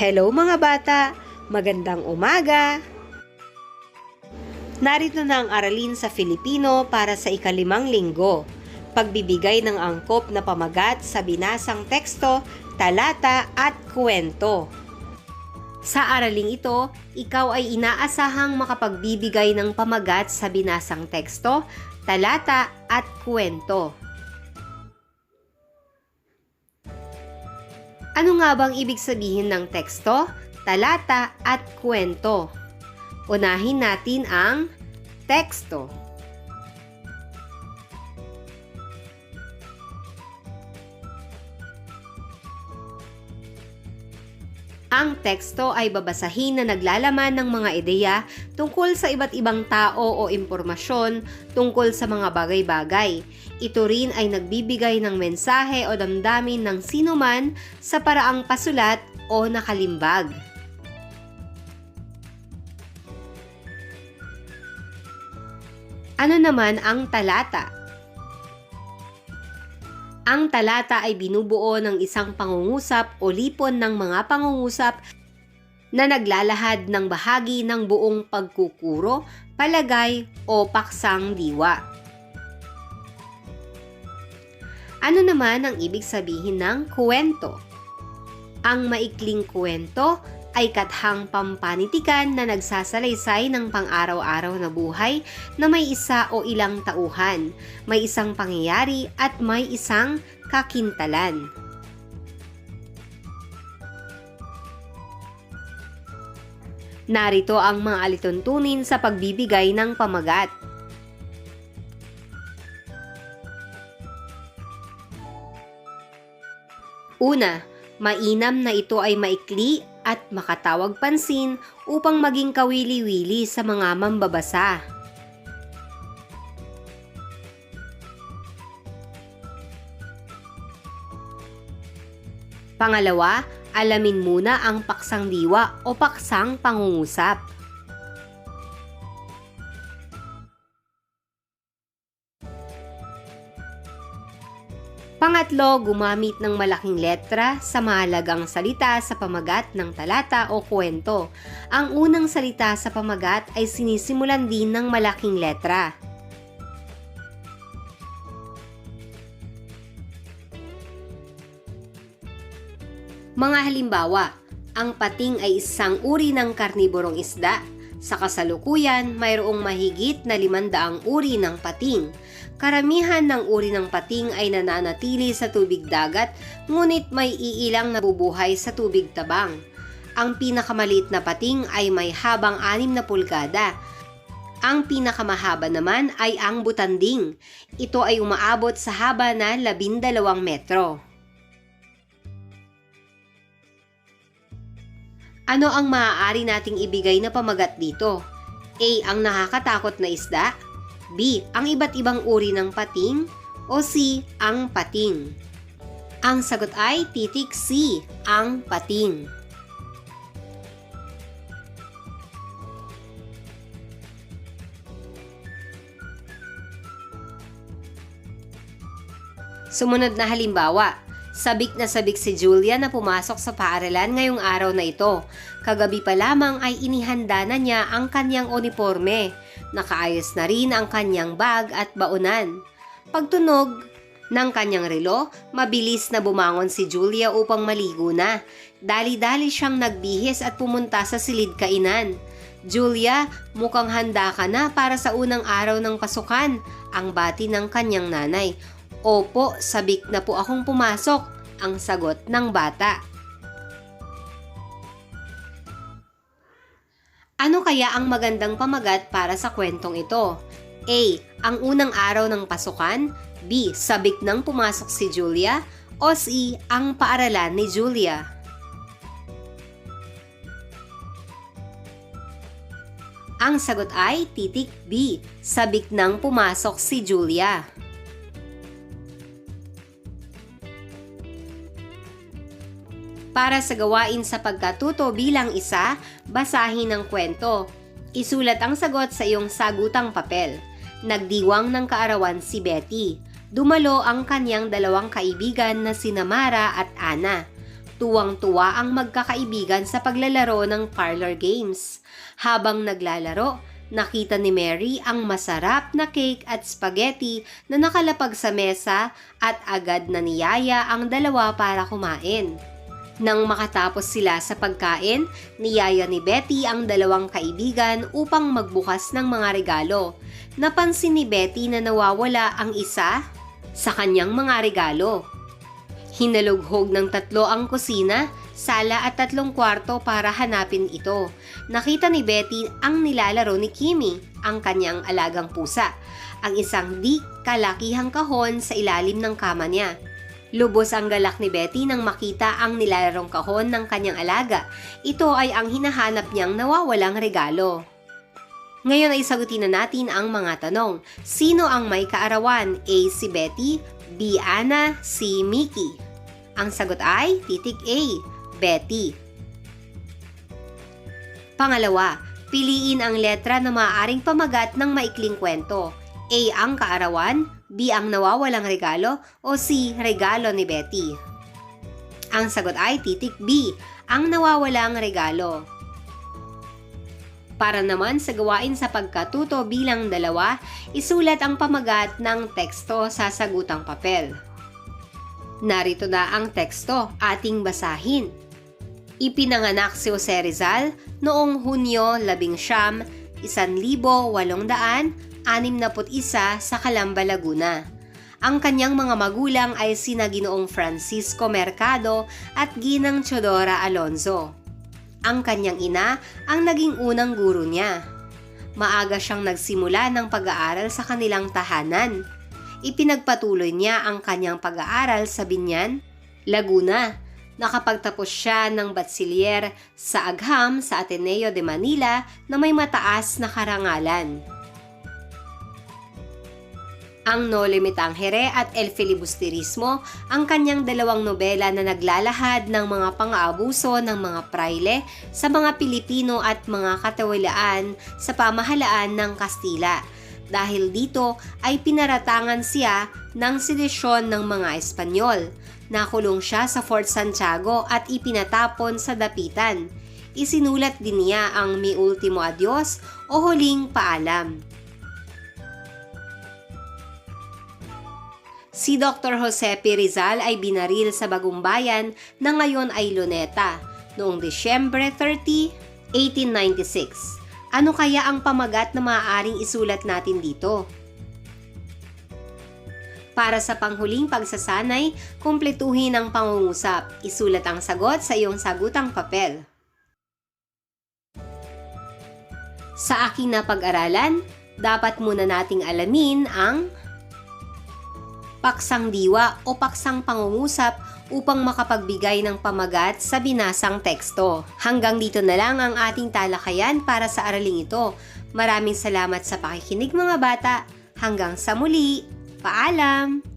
Hello mga bata! Magandang umaga! Narito na ang aralin sa Filipino para sa ikalimang linggo. Pagbibigay ng angkop na pamagat sa binasang teksto, talata at kwento. Sa araling ito, ikaw ay inaasahang makapagbibigay ng pamagat sa binasang teksto, talata at kwento. Ano nga bang ibig sabihin ng teksto, talata at kwento? Unahin natin ang teksto. Ang teksto ay babasahin na naglalaman ng mga ideya tungkol sa iba't ibang tao o impormasyon tungkol sa mga bagay-bagay. Ito rin ay nagbibigay ng mensahe o damdamin ng sinuman sa paraang pasulat o nakalimbag. Ano naman ang talata? Ang talata ay binubuo ng isang pangungusap o lipon ng mga pangungusap na naglalahad ng bahagi ng buong pagkukuro, palagay o paksang diwa. Ano naman ang ibig sabihin ng kwento? Ang maikling kwento ay kathang pampanitikan na nagsasalaysay ng pang-araw-araw na buhay na may isa o ilang tauhan, may isang pangyayari at may isang kakintalan. Narito ang mga alituntunin sa pagbibigay ng pamagat. Una, mainam na ito ay maikli at makatawag pansin upang maging kawili-wili sa mga mambabasa. Pangalawa, alamin muna ang paksang diwa o paksang pangungusap. Pangatlo, gumamit ng malaking letra sa mahalagang salita sa pamagat ng talata o kwento. Ang unang salita sa pamagat ay sinisimulan din ng malaking letra. Mga halimbawa, ang pating ay isang uri ng karniborong isda. Sa kasalukuyan, mayroong mahigit na limandaang uri ng pating. Karamihan ng uri ng pating ay nananatili sa tubig dagat, ngunit may iilang nabubuhay sa tubig tabang. Ang pinakamaliit na pating ay may habang 6 na pulgada. Ang pinakamahaba naman ay ang butanding. Ito ay umaabot sa haba na 12 metro. Ano ang maaari nating ibigay na pamagat dito? A. Ang nakakatakot na isda B. Ang iba't ibang uri ng pating o C. Ang pating. Ang sagot ay titik C. Ang pating. Sumunod na halimbawa, Sabik na sabik si Julia na pumasok sa paaralan ngayong araw na ito. Kagabi pa lamang ay inihanda na niya ang kanyang uniforme. Nakaayos na rin ang kanyang bag at baunan. Pagtunog ng kanyang relo, mabilis na bumangon si Julia upang maligo na. Dali-dali siyang nagbihis at pumunta sa silid kainan. Julia, mukhang handa ka na para sa unang araw ng pasukan, ang bati ng kanyang nanay. Opo, sabik na po akong pumasok, ang sagot ng bata. Ano kaya ang magandang pamagat para sa kwentong ito? A. Ang unang araw ng pasukan B. Sabik nang pumasok si Julia o C. Ang paaralan ni Julia Ang sagot ay titik B. Sabik nang pumasok si Julia. Para sa gawain sa pagkatuto bilang isa, basahin ang kwento. Isulat ang sagot sa iyong sagutang papel. Nagdiwang ng kaarawan si Betty. Dumalo ang kanyang dalawang kaibigan na sina Mara at Ana. Tuwang-tuwa ang magkakaibigan sa paglalaro ng parlor games. Habang naglalaro, nakita ni Mary ang masarap na cake at spaghetti na nakalapag sa mesa at agad na niyaya ang dalawa para kumain. Nang makatapos sila sa pagkain, niyaya ni Betty ang dalawang kaibigan upang magbukas ng mga regalo. Napansin ni Betty na nawawala ang isa sa kanyang mga regalo. Hinalughog ng tatlo ang kusina, sala at tatlong kwarto para hanapin ito. Nakita ni Betty ang nilalaro ni Kimi, ang kanyang alagang pusa, ang isang di kalakihang kahon sa ilalim ng kama niya. Lubos ang galak ni Betty nang makita ang nilalarong kahon ng kanyang alaga. Ito ay ang hinahanap niyang nawawalang regalo. Ngayon ay sagutin na natin ang mga tanong. Sino ang may kaarawan? A. Si Betty B. Anna C. Mickey Ang sagot ay titik A. Betty Pangalawa, piliin ang letra na maaaring pamagat ng maikling kwento. A. Ang kaarawan B. Ang nawawalang regalo o C. Regalo ni Betty Ang sagot ay titik B. Ang nawawalang regalo para naman sa gawain sa pagkatuto bilang dalawa, isulat ang pamagat ng teksto sa sagutang papel. Narito na ang teksto, ating basahin. Ipinanganak si Jose Rizal noong Hunyo 11, 1861 sa Calamba, Laguna. Ang kanyang mga magulang ay sina Ginoong Francisco Mercado at Ginang Chodora Alonzo. Ang kanyang ina ang naging unang guro niya. Maaga siyang nagsimula ng pag-aaral sa kanilang tahanan. Ipinagpatuloy niya ang kanyang pag-aaral sa Binyan, Laguna. Nakapagtapos siya ng batsilyer sa Agham sa Ateneo de Manila na may mataas na karangalan. Ang No Limitangere at El Filibusterismo, ang kanyang dalawang nobela na naglalahad ng mga pang-aabuso ng mga praile sa mga Pilipino at mga katawilaan sa pamahalaan ng Kastila. Dahil dito ay pinaratangan siya ng sedisyon ng mga Espanyol. Nakulong siya sa Fort Santiago at ipinatapon sa dapitan. Isinulat din niya ang Mi Ultimo Adios o Huling Paalam. Si Dr. Jose P. Rizal ay binaril sa Bagumbayan na ngayon ay Luneta noong Disyembre 30, 1896. Ano kaya ang pamagat na maaaring isulat natin dito? Para sa panghuling pagsasanay, kumpletuhin ang pangungusap. Isulat ang sagot sa iyong sagutang papel. Sa aking napag-aralan, dapat muna nating alamin ang paksang diwa o paksang pangungusap upang makapagbigay ng pamagat sa binasang teksto. Hanggang dito na lang ang ating talakayan para sa araling ito. Maraming salamat sa pakikinig mga bata. Hanggang sa muli. Paalam!